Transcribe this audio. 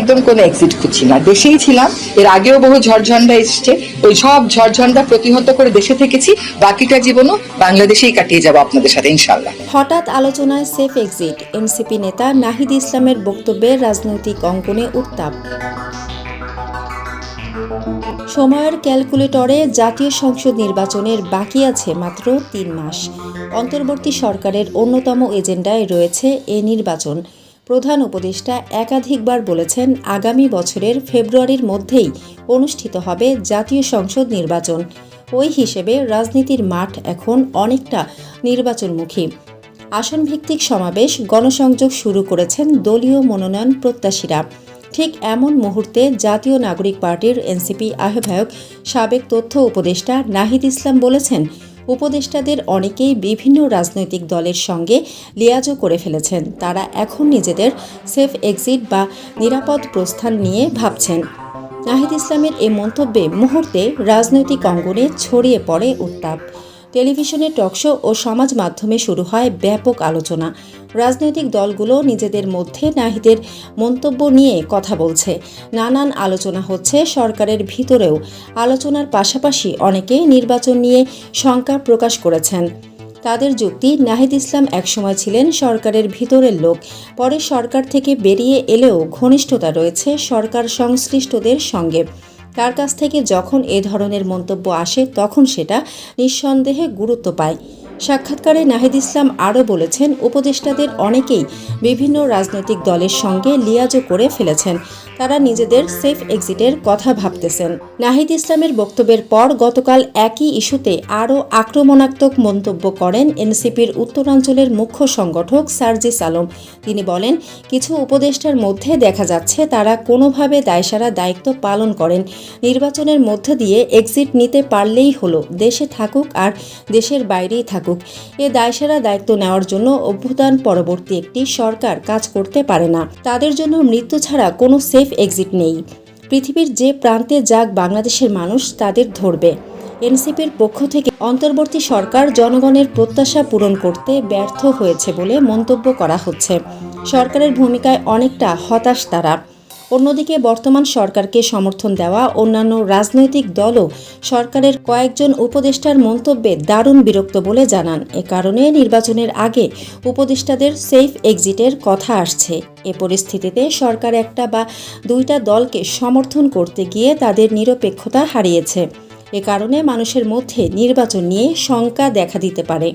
একদম কোনো এক্সিট খুঁজছি না। দেশেই ছিলাম, এর আগেও বহু ঝড়ঝন্ডা এসছে ওই সব ঝড়ঝন্ডা প্রতিহত করে দেশে থেকেছি, বাকিটা জীবনও বাংলাদেশেই কাটিয়ে যাব আপনাদের সাথে ইনশাল্লাহ হঠাৎ আলোচনায় সেফ এক্সিট এনসিপি নেতা নাহিদ ইসলামের বক্তব্যে রাজনৈতিক অঙ্গনে উত্তাপ। সময়ের ক্যালকুলেটরে জাতীয় সংসদ নির্বাচনের বাকি আছে মাত্র তিন মাস। অন্তর্বর্তী সরকারের অন্যতম এজেন্ডায় রয়েছে এ নির্বাচন। প্রধান উপদেষ্টা একাধিকবার বলেছেন, আগামী বছরের ফেব্রুয়ারির মধ্যেই অনুষ্ঠিত হবে জাতীয় সংসদ নির্বাচন। ওই হিসেবে রাজনীতির মাঠ এখন অনেকটা নির্বাচনমুখী। আসনভিত্তিক সমাবেশ গণসংযোগ শুরু করেছেন দলীয় মনোনয়ন প্রত্যাশীরা। ঠিক এমন মুহূর্তে জাতীয় নাগরিক পার্টির এনসিপি আহ্বায়ক সাবেক তথ্য উপদেষ্টা নাহিদ ইসলাম বলেছেন উপদেষ্টাদের অনেকেই বিভিন্ন রাজনৈতিক দলের সঙ্গে লিয়াজও করে ফেলেছেন। তারা এখন নিজেদের সেফ এক্সিট বা নিরাপদ প্রস্থান নিয়ে ভাবছেন। নাহিদ ইসলামের এই মন্তব্যে মুহূর্তে রাজনৈতিক অঙ্গনে ছড়িয়ে পড়ে উত্তাপ। টেলিভিশনে টকশো ও সমাজ মাধ্যমে শুরু হয় ব্যাপক আলোচনা। রাজনৈতিক দলগুলো নিজেদের মধ্যে নাহিদের মন্তব্য নিয়ে কথা বলছে। নানান আলোচনা হচ্ছে সরকারের ভিতরেও। আলোচনার পাশাপাশি অনেকে নির্বাচন নিয়ে শঙ্কা প্রকাশ করেছেন। তাদের যুক্তি, নাহিদ ইসলাম একসময় ছিলেন সরকারের ভিতরের লোক। পরে সরকার থেকে বেরিয়ে এলেও ঘনিষ্ঠতা রয়েছে সরকার সংশ্লিষ্টদের সঙ্গে। তার কাছ থেকে যখন এ ধরনের মন্তব্য আসে তখন সেটা নিঃসন্দেহে গুরুত্ব পায়। সাক্ষাৎকারে নাহিদ ইসলাম আরও বলেছেন, উপদেষ্টাদের অনেকেই বিভিন্ন রাজনৈতিক দলের সঙ্গে লিয়াজও করে ফেলেছেন। তারা নিজেদের সেফ এক্সিটের কথা ভাবতেছেন। নাহিদ ইসলামের বক্তব্যের পর গতকাল একই ইস্যুতে আরও আক্রমণাত্মক মন্তব্য করেন এনসিপির উত্তরাঞ্চলের মুখ্য সংগঠক সার্জিস আলম। তিনি বলেন, কিছু উপদেষ্টার মধ্যে দেখা যাচ্ছে তারা কোনোভাবে দায়সারা দায়িত্ব পালন করেন। নির্বাচনের মধ্য দিয়ে এক্সিট নিতে পারলেই হলো, দেশে থাকুক আর দেশের বাইরেই থাকুক। এ দায়সারা দায়িত্ব নেওয়ার জন্য অভ্যুত্থান পরবর্তী একটি সরকার কাজ করতে পারে না। তাদের জন্য মৃত্যু ছাড়া কোনো সেফ এক্সিট নেই। পৃথিবীর যে প্রান্তে যাক বাংলাদেশের মানুষ তাদের ধরবে। এনসিপির পক্ষ থেকে অন্তর্বর্তী সরকার জনগণের প্রত্যাশা পূরণ করতে ব্যর্থ হয়েছে বলে মন্তব্য করা হচ্ছে। সরকারের ভূমিকায় অনেকটা হতাশ তারা। অন্যদিকে বর্তমান সরকারকে সমর্থন দেওয়া অন্যান্য রাজনৈতিক দলও সরকারের কয়েকজন উপদেষ্টার মন্তব্যে দারুণ বিরক্ত বলে জানান। এ কারণে নির্বাচনের আগে উপদেষ্টাদের সেফ এক্সিটের কথা আসছে। এ পরিস্থিতিতে সরকার একটা বা দুইটা দলকে সমর্থন করতে গিয়ে তাদের নিরপেক্ষতা হারিয়েছে। এ কারণে মানুষের মধ্যে নির্বাচন নিয়ে শঙ্কা দেখা দিতে পারে।